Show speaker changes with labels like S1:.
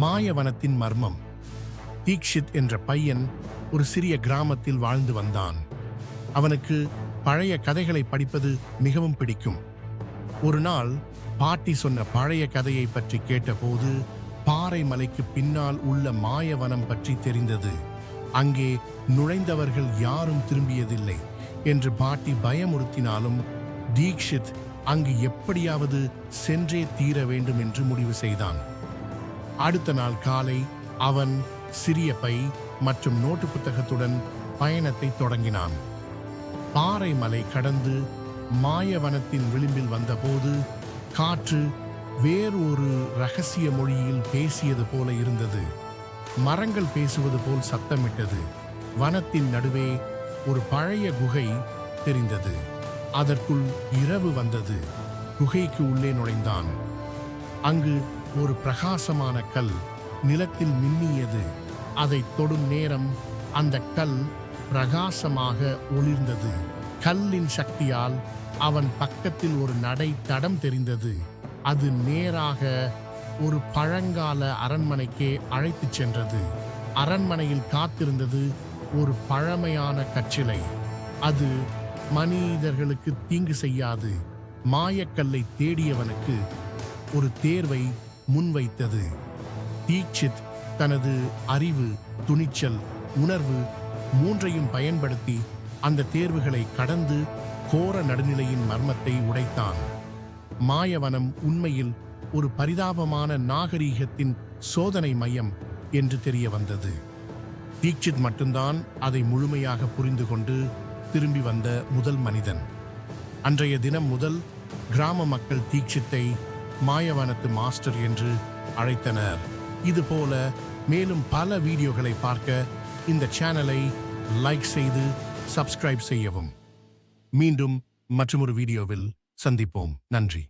S1: மாயவனத்தின் மர்மம். தீக்ஷித் என்ற பையன் ஒரு சிறிய கிராமத்தில் வாழ்ந்து வந்தான். அவனுக்கு பழைய கதைகளை படிப்பது மிகவும் பிடிக்கும். ஒரு நாள் பாட்டி சொன்ன பழைய கதையை பற்றி கேட்டபோது பாறை மலைக்கு பின்னால் உள்ள மாயவனம் பற்றி தெரிந்தது. அங்கே நுழைந்தவர்கள் யாரும் திரும்பியதில்லை என்று பாட்டி பயமுறுத்தினாலும் தீக்ஷித் அங்கு எப்படியாவது சென்றே தீர வேண்டும் என்று முடிவு செய்தான். அடுத்த நாள் காலை அவன் சிறிய பை மற்றும் நோட்டு புத்தகத்துடன் பயணத்தை தொடங்கினான். பாறை மலை கடந்து மாயவனத்தின் விளிம்பில் வந்தபோது காற்று வேறு ஒரு ரகசிய மொழியில் பேசியது போல இருந்தது. மரங்கள் பேசுவது போல் சத்தமிட்டது. வனத்தின் நடுவே ஒரு பழைய குகை தெரிந்தது. அதற்குள் இரவு வந்தது. குகைக்கு உள்ளே நுழைந்தான். அங்கு ஒரு பிரகாசமான கல் நிலத்தில் மின்னியது. அதை தொடும் நேரம் அந்த கல் பிரகாசமாக ஒளிர்ந்தது. கல்லின் சக்தியால் அவன் பக்கத்தில் ஒரு நடை தடம் தெரிந்தது. அது நேராக ஒரு பழங்கால அரண்மனைக்கே அழைத்துச் சென்றது. அரண்மனையில் காத்திருந்தது ஒரு பழமையான கச்சிலை. அது மனிதர்களுக்கு தீங்கு செய்யாது. மாயக்கல்லை தேடியவனுக்கு ஒரு தேர்வை முன்வைத்தது. தீட்சித் தனது அறிவு துணிச்சல் உணர்வு மூன்றையும் பயன்படுத்தி அந்த தேர்வுகளை கடந்து கோர நடுநிலையின் மர்மத்தை உடைத்தான். மாயவனம் உண்மையில் ஒரு பரிதாபமான நாகரீகத்தின் சோதனை மையம் என்று தெரிய வந்தது. தீட்சித் மட்டும்தான் அதை முழுமையாக புரிந்து கொண்டு திரும்பி வந்த முதல் மனிதன். அன்றைய தினம் முதல் கிராம மக்கள் தீட்சித்தை மாயவனத்து மாஸ்டர் என்று அழைத்தனர். இதுபோல மேலும் பல வீடியோகளை பார்க்க இந்த சேனலை லைக் செய்து சப்ஸ்கிரைப் செய்யவும். மீண்டும் மற்றொரு வீடியோவில் சந்திப்போம். நன்றி.